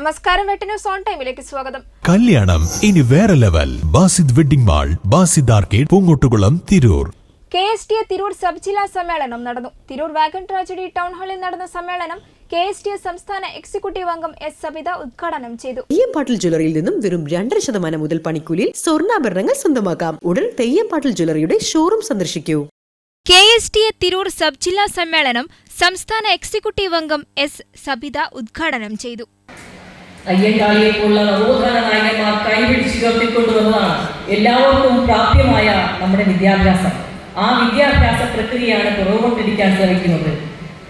നമസ്കാരം വെട്ട് news on ടൈമിലേക്ക് സ്വാഗതം. കല്യാണം ഇനി വേറെ level. Basid wedding mall Basid arcade Poongottukulam Tirur. K S T A Tirur sub ജില്ലാ സമ്മേളനം നടന്നു. തിരൂർ വാഗൺ ട്രാജഡി ടൗൺ ഹാളിൽ നടന്ന സമ്മേളനം കെ എസ് ടി എ സംസ്ഥാന എക്സിക്യൂട്ടീവ് അംഗം എസ് സബിത ഉദ്ഘാടനം ചെയ്തു. തെയ്യംപാട്ടിൽ ജ്വല്ലറിയിൽ നിന്നും വെറും രണ്ടര ശതമാനം മുതൽ പണിക്കൂലിയിൽ സ്വർണാഭരണങ്ങൾ സ്വന്തമാക്കാം. ഉടൻ തെയ്യംപാട്ടിൽ ജ്വല്ലറിയുടെ ഷോറൂം സന്ദർശിക്കൂ. K S T A Tirur sub ജില്ലാ സമ്മേളനം സംസ്ഥാന എക്സിക്യൂട്ടീവ് അംഗം എസ് സബിത ഉദ്ഘാടനം ചെയ്തു. അയ്യങ്കാളിയെ പോലുള്ള നവോത്ഥാന നായകന്മാർ കൈപിടിച്ച് ഉയർത്തിക്കൊണ്ടുവന്നതാണ് എല്ലാവർക്കും പ്രാപ്യമായ നമ്മുടെ വിദ്യാഭ്യാസം. ആ വിദ്യാഭ്യാസ പ്രക്രിയയാണ് പുറകോട്ടിരിക്കാൻ ശ്രമിക്കുന്നത്.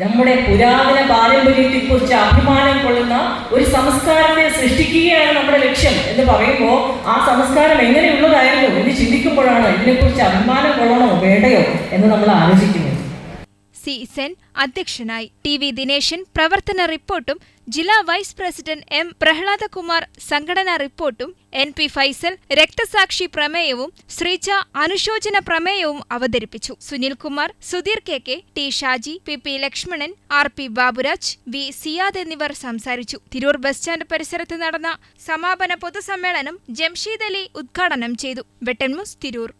നമ്മുടെ പുരാതന പാരമ്പര്യത്തെക്കുറിച്ച് അഭിമാനം കൊള്ളുന്ന ഒരു സംസ്കാരത്തെ സൃഷ്ടിക്കുകയാണ് നമ്മുടെ ലക്ഷ്യം എന്ന് പറയുമ്പോൾ ആ സംസ്കാരം എങ്ങനെയുള്ളതായിരുന്നു എന്ന് ചിന്തിക്കുമ്പോഴാണ് ഇതിനെക്കുറിച്ച് അഭിമാനം കൊള്ളണോ വേണ്ടയോ എന്ന് നമ്മൾ ആലോചിക്കുന്നത്. സി സെൻ അധ്യക്ഷനായി. ടി വി ദിനേശൻ പ്രവർത്തന റിപ്പോർട്ടും ജില്ലാ വൈസ് പ്രസിഡന്റ് എം പ്രഹ്ലാദകുമാർ സംഘടനാ റിപ്പോർട്ടും എൻ പി ഫൈസൽ രക്തസാക്ഷി പ്രമേയവും ശ്രീജ അനുശോചന പ്രമേയവും അവതരിപ്പിച്ചു. Sunilkumar Sudheer K K T Shaji P P Lakshmanan R P Baburaj V Siyad എന്നിവർ സംസാരിച്ചു. തിരൂർ ബസ് സ്റ്റാൻഡ് പരിസരത്ത് നടന്ന സമാപന പൊതുസമ്മേളനം ജംഷീദ് അലി ഉദ്ഘാടനം ചെയ്തു. വെട്ടൻമുസ് തിരൂർ.